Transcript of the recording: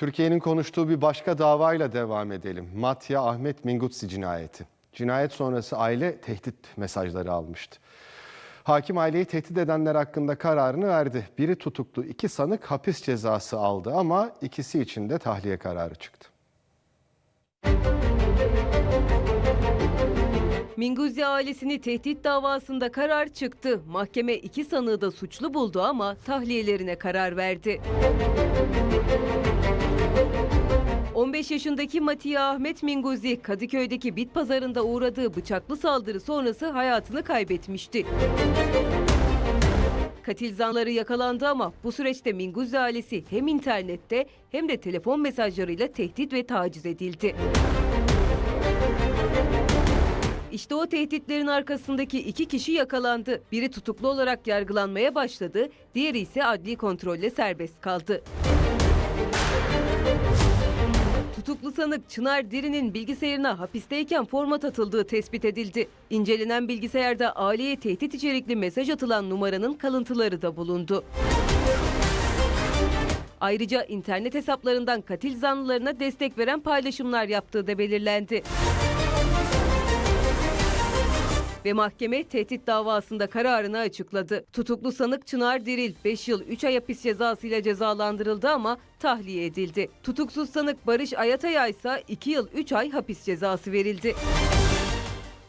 Türkiye'nin konuştuğu bir başka davayla devam edelim. Matya Ahmet Mingutsi cinayeti. Cinayet sonrası aile tehdit mesajları almıştı. Hakim aileyi tehdit edenler hakkında kararını verdi. Biri tutuklu, iki sanık hapis cezası aldı ama ikisi için de tahliye kararı çıktı. Minguzi ailesini tehdit davasında karar çıktı. Mahkeme iki sanığı da suçlu buldu ama tahliyelerine karar verdi. 15 yaşındaki Matiye Ahmet Minguzi, Kadıköy'deki bit pazarında uğradığı bıçaklı saldırı sonrası hayatını kaybetmişti. Katil zanları yakalandı ama bu süreçte Minguzi ailesi hem internette hem de telefon mesajlarıyla tehdit ve taciz edildi. İşte o tehditlerin arkasındaki iki kişi yakalandı. Biri tutuklu olarak yargılanmaya başladı, diğeri ise adli kontrolle serbest kaldı. Sanık Çınar Diri'nin bilgisayarına hapisteyken format atıldığı tespit edildi. İncelenen bilgisayarda aileye tehdit içerikli mesaj atılan numaranın kalıntıları da bulundu. Ayrıca internet hesaplarından katil zanlılarına destek veren paylaşımlar yaptığı da belirlendi. Ve mahkeme tehdit davasında kararını açıkladı. Tutuklu sanık Çınar Diril 5 yıl 3 ay hapis cezasıyla cezalandırıldı ama tahliye edildi. Tutuksuz sanık Barış Ayatay'a ise 2 yıl 3 ay hapis cezası verildi.